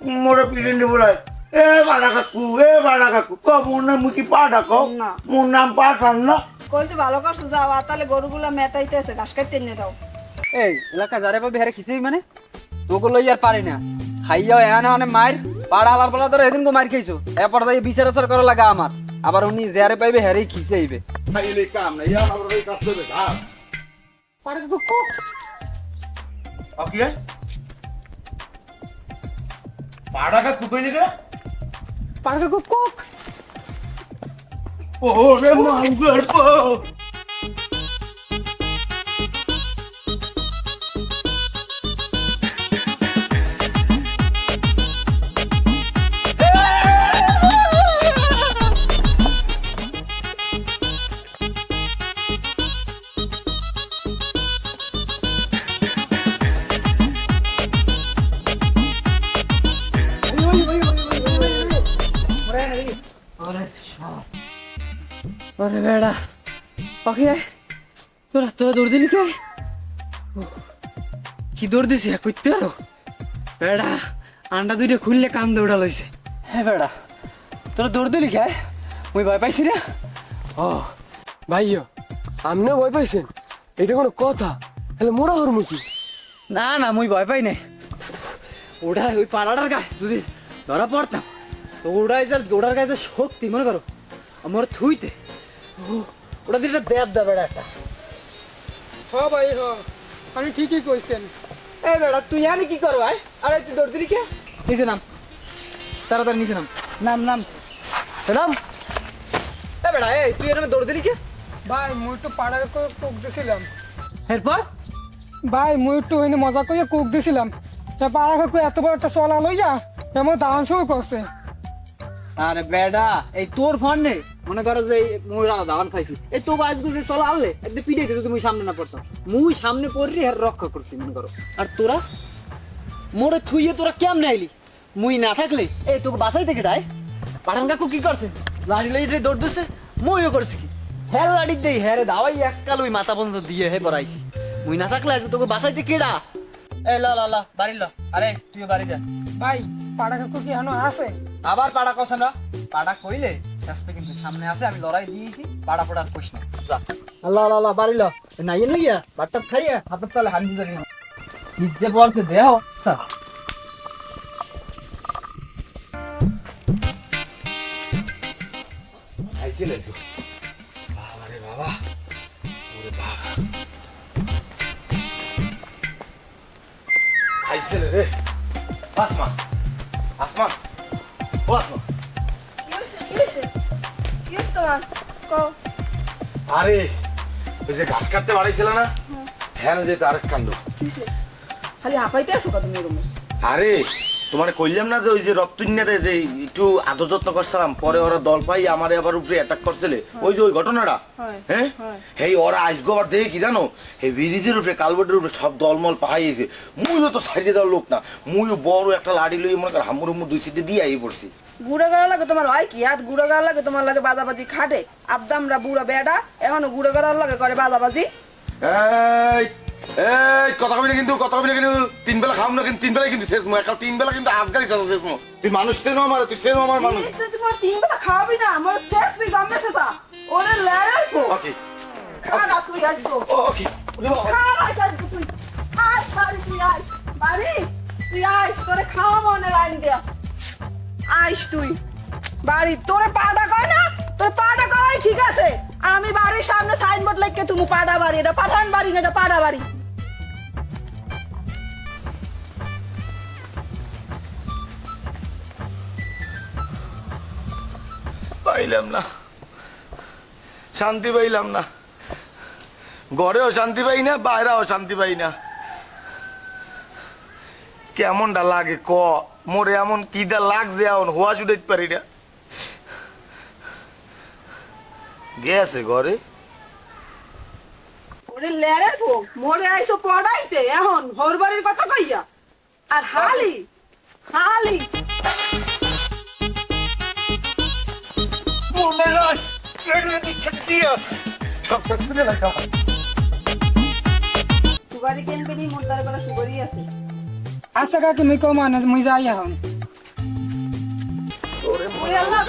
মোরে পিড়ে নিব এ বাড়া কাকু এ বাড়া কাকু ক মোর নাম কি পা ডাকো না। মোর নাম পা টান না কইছে ভালো করছ যাও আর তাহলে গরুগুলা মেতাইতেছে ঘাস কাটতে নিয়ে দাও। এই এলাকা যারে পাবি হারে কিছুই মানে? তোকে লই আর পারি না। খাইয়াও এখানে অনেক মার পাড়া আলার পালা ধরে এদিন তো মার খাইছো। এরপর তাই বিচার আচার করা লাগা আমার। আবার উনি যারে পাইবে হেরেই খিসে আইবে। খাইলে কাম না ইয়া আমার এই কাজ করবে যা পাড়া তো কো? ওকে পাড়া কাকু কইনি কে পাড়া তো কো ওরে মাঙ্গর পো আরে বেড়া পাখি তোরা তোরা দৌড় দিলি কে কি দৌড় দিছি কইতে আরও বেড়া আন্ডা দুইটা খুললে কান দৌড়া লইছে হ্যাঁ বেড়া তোরা দৌড় দিলি কে মুই ভয় পাইছি রে ও ভাইয়া আমনে ভয় পাইছেন এটা কোনো কথা হলে মোরা হর মুখি না না মুই ভয় পাই নাই ওটা ওই পাড়াটার গায়ে যদি ধরা পড়তাম তো ওটাই যে ওটার গায়ে যে শক্তি মনে করো আমার থুইতে ওটা দিয়ে দেব দা বেড়া একটা। হ ভাই হ। আমি ঠিকই কইছেন। এ বেড়া তুই জানি কি করো আয়। আরে তুই দৌড় দিলি কে? নিচে নাম। তাড়াতাড়ি নিচে নাম। নাম নাম। নাম। এ বেড়া এই তুই এরকম দৌড় দিলি কে? ভাই মুই একটু পাড়ার কোক দিছিলাম। এরপর? ভাই মুই একটু হইনি মজা করে কোক দিছিলাম। তা পাড়া কাকু এত বড় একটা চলা লইয়া এমন দাওয়ান শুরু করছে। আরে বেডা এই তোর ফোন নেই। মনে করো যে মুই দাওয়ান খাইছি। এই তো বাজ গুছে চলা আনলে একদিন পিড়ে দিতে তুমি সামনে না পড়তাম। মুই সামনে পড়রি আর রক্ষা করছি মনে করো। আর তোরা? মোরে থুইয়ে তোরা কেমনে আইলি? মুই না থাকলে এই তোকে বাসাই থেকে ডাই। পাঠান কাকু কি করছে? লাড়ি লাড়ি দৌড় দিছে। মুইও করছি কি? হ্যাঁ লাড়ি দেই হ্যাঁ রে দাওয়াই এক কাল ওই মাথা পর্যন্ত দিয়ে হে পড়াইছি। মুই না থাকলে আজকে তোকে বাসাইতে কেডা এ ল ল ল বাড়ি ল। আরে তুই বাড়ি যা। ভাই পাড়া কাকু কি এখনও আছে? আবার পাড়া কষা না? পাড়া কইলে? শেষপে কিন্তু সামনে আছে আমি লড়াই দিয়েছি পাড়া পড়া কইস না। যা। আল্লাহ আল্লাহ আল্লাহ বাড়িল। নাই এনে গিয়া বাট্টা খাইয়া হাতের তালে হানি ধরি নিজে বলছে দেহ। বাবা রে বাবা। ওরে বাবা। খাইছিলে রে। আসমা আসমা ও আসমা তোমার কও। আরে ওই যে ঘাস কাটতে বাড়াইছিল না? হ্যাঁ যে তার কাণ্ড। খালি হাঁপাইতে আছো কত মেয়ে আরে তোমার কইলাম না যে ওই যে রপ্তুন্যারে যে একটু আদর যত্ন করছিলাম পরে ওরা দল পাই আমারে আবার উপরে অ্যাটাক করছিলে। ওই যে ওই ঘটনাটা? হ্যাঁ। এই ওরা আসব আবার দেখে কি জানো? এই ব্রিজের উপরে কালভার্টের উপরে সব দলমল পাহাইয়েছে মুইও তো সাইডে দেওয়ার লোক না। মুইও বড় একটা লাড়ি লই মনে কর হামুর হুমুর দুই সিটে দিয়ে আই পড়ছি। গুড়া গাড়া লাগে তোমার হয় কি? হাত গুড়া গাড়া লাগে তোমার লাগে বাজাবাজি খাটে। আবদামরা বুড়া বেডা এখনও গুড়া গাড়ার লাগে করে বাজাবাজি। এই! এই কথা কবি না কিন্তু কথা কবি না কিন্তু তিন বেলা খাও না কিন্তু তিন বেলা কিন্তু শেষ একাল তিন বেলা কিন্তু শেষ তুই মানুষ চেনো আমার তুই চেনো আমার মানুষ। তিন বেলা খাওয়াবি না আমার শেষ শেষা ওরে ওকে। খানা তুই আসব। ওকে। খানা আসব তুই বাড়ি তুই আয়। বাড়ি তুই আয় তোরে খাওয়া মনে লাইন দেয়া। আইস তুই। বাড়ি তোরে পাটা কয় না? তোর পাটা কয়? ঠিক আছে। আমি বাড়ির সামনে সাইনবোর্ড লিখকে তুমি পাটা বাড়ি। এটা পাঠান বাড়ি না এটা পাটা বাড়ি। পাইলাম না। শান্তি পাইলাম না। ঘরেও শান্তি পাই না, বাইরেও শান্তি পাই না। কেমনটা লাগে ক? মোরে এমন কিদা লাগছে এমন হওয়া জুড়াইতে পারি না। গেছে ঘরে। আইসো এখন ঘর বাড়ির আর হালি হালি। वो मेरा पेड़ में भी छट दिया সব সত্যি লেখা সুপারি কিনবেনি মোল্লার বেলা সুপারি আছে আচ্ছা কাকে মুই কম আনে মুই যাই এখন ওরে আল্লাহ